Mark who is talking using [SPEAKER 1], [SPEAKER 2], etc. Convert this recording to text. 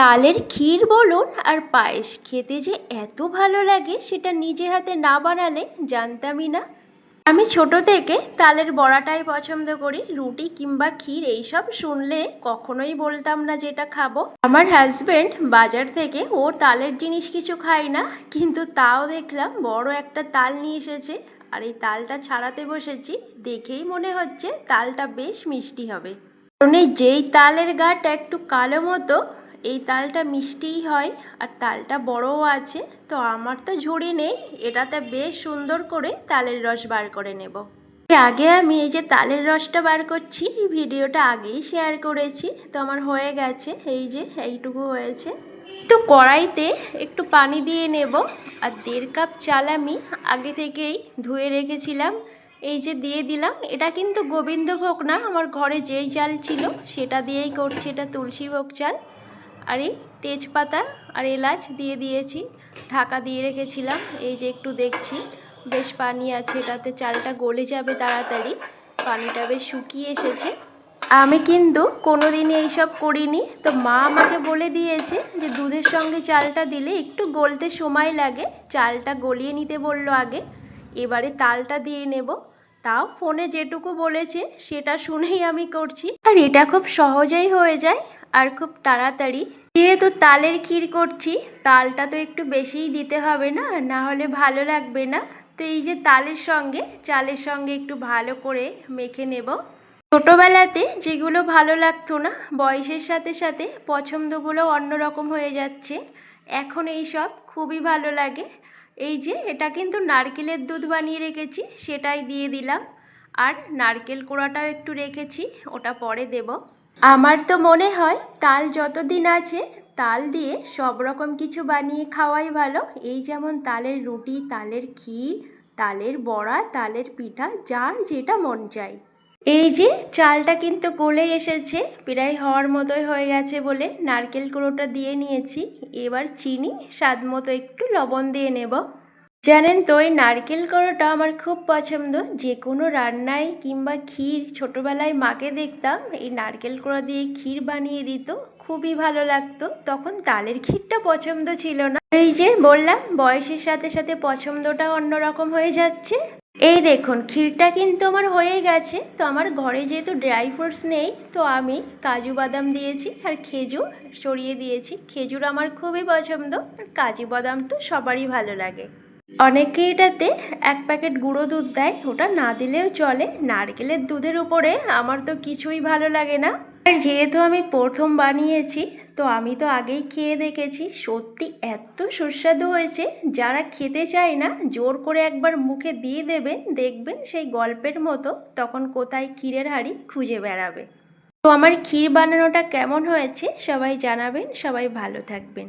[SPEAKER 1] তালের ক্ষীর বলুন আর পায়েস, খেতে যে এত ভালো লাগে সেটা নিজে হাতে না বানালে জানতামই না। আমি ছোট থেকে তালের বড়াটাই পছন্দ করি, রুটি কিংবা ক্ষীর এইসব শুনলে কখনোই বলতাম না যেটা খাব। আমার হাজবেন্ড বাজার থেকে ও তালের জিনিস কিছু খায় না, কিন্তু তাও দেখলাম বড় একটা তাল নিয়ে এসেছে। আর এই তালটা ছাড়াতে বসেছি, দেখেই মনে হচ্ছে তালটা বেশ মিষ্টি হবে। কারণ এই যেই তালের গাটা একটু কালো মতো এই তালটা মিষ্টিই হয় আর তালটা বড়ও আছে, তো আমার তো ঝুড়ি নেই। এটাতে বেশ সুন্দর করে তালের রস বার করে নেব। আগে আমি এই যে তালের রসটা বার করছি ভিডিওটা আগেই শেয়ার করেছি, তো আমার হয়ে গেছে, এই যে এইটুকু হয়েছে। তো কড়াইতে একটু পানি দিয়ে নেব, আর দেড় কাপ চাল আমি আগে থেকেই ধুয়ে রেখেছিলাম। এই যে দিয়ে দিলাম, এটা কিন্তু গোবিন্দভোগ না, আমার ঘরে যেই চাল ছিল, সেটা দিয়েই করছি, এটা তুলসীভোগ চাল। আর এই তেজপাতা আর এলাচ দিয়ে দিয়েছি। ঢাকা দিয়ে রেখেছিলাম। এই যে একটু দেখছি। বেশ পানি আছে, এটাতে চালটা গলে যাবে তাড়াতাড়ি। পানিটা বেশ শুকিয়ে এসেছে। আমি কিন্তু কোনো দিনই এইসব করিনি। তো মা আমাকে বলে দিয়েছে যে দুধের সঙ্গে চালটা দিলে একটু গলতে সময় লাগে। চালটা গলিয়ে নিতে বলল আগে। এবারে তালটা দিয়ে নেব। তাও ফোনে যেটুকু বলেছে, সেটা শুনেই আমি করছি। আর এটা খুব সহজেই হয়ে যায়। আর খুব তাড়াতাড়ি। যেহেতু তালের ক্ষীর করছি, তালটা তো একটু বেশিই দিতে হবে না না হলে ভালো লাগবে না। তো এই যে তালের সঙ্গে, চালের সঙ্গে একটু ভালো করে মেখে নেব। ছোটোবেলাতে যেগুলো ভালো লাগতো না, বয়সের সাথে সাথে পছন্দগুলো অন্যরকম হয়ে যাচ্ছে। এখন এই সব খুবই ভালো লাগে। এই যে এটা কিন্তু নারকেলের দুধ বানিয়ে রেখেছি, সেটাই দিয়ে দিলাম। আর নারকেল কোড়াটাও একটু রেখেছি, ওটা পরে দেব। আমার তো মনে হয় তাল যতদিন আছে, তাল দিয়ে সব রকম কিছু বানিয়ে খাওয়াই ভালো। এই যেমন তালের রুটি, তালের ক্ষীর, তালের বড়া, তালের পিঠা, যার যেটা মন চায়। এই যে চালটা কিন্তু গলে এসেছে, প্রায় হওয়ার মতোই হয়ে গেছে বলে নারকেল কুড়োটা দিয়ে নিয়েছি। এবার চিনি, স্বাদ মতো একটু লবণ দিয়ে নেব। জানেন তো, এই নারকেল কুড়োটা আমার খুব পছন্দ। যে কোনো রান্নায় কিংবা ক্ষীর ছোটোবেলায় মাকে দেখতাম, এই নারকেল কুড়ো দিয়ে ক্ষীর বানিয়ে দিত, খুবই ভালো লাগতো। তখন তালের ক্ষীরটা পছন্দ ছিল না। এই যে বললাম, বয়সের সাথে সাথে পছন্দটা অন্যরকম হয়ে যাচ্ছে। এই দেখুন, ক্ষীরটা কিন্তু আমার হয়ে গেছে। তো আমার ঘরে যেহেতু ড্রাই ফ্রুটস নেই, তো আমি কাজু বাদাম দিয়েছি আর খেজুর সরিয়ে দিয়েছি। খেজুর আমার খুবই পছন্দ, আর কাজু বাদাম তো সবারই ভালো লাগে। অনেকে এটাতে এক প্যাকেট গুঁড়ো দুধ দেয়, ওটা না দিলেও চলে। নারকেলের দুধের উপরে আমার তো কিছুই ভালো লাগে না। আর যেহেতু আমি প্রথম বানিয়েছি, তো আমি তো আগেই খেয়ে দেখেছি, সত্যি এত সুস্বাদু হয়েছে। যারা খেতে চায় না, জোর করে একবার মুখে দিয়ে দেবেন, দেখবেন সেই গল্পের মতো তখন কোথায় ক্ষীরের হাড়ি খুঁজে বেড়াবে। তো আমার ক্ষীর বানানোটা কেমন হয়েছে সবাই জানাবেন, সবাই ভালো থাকবেন।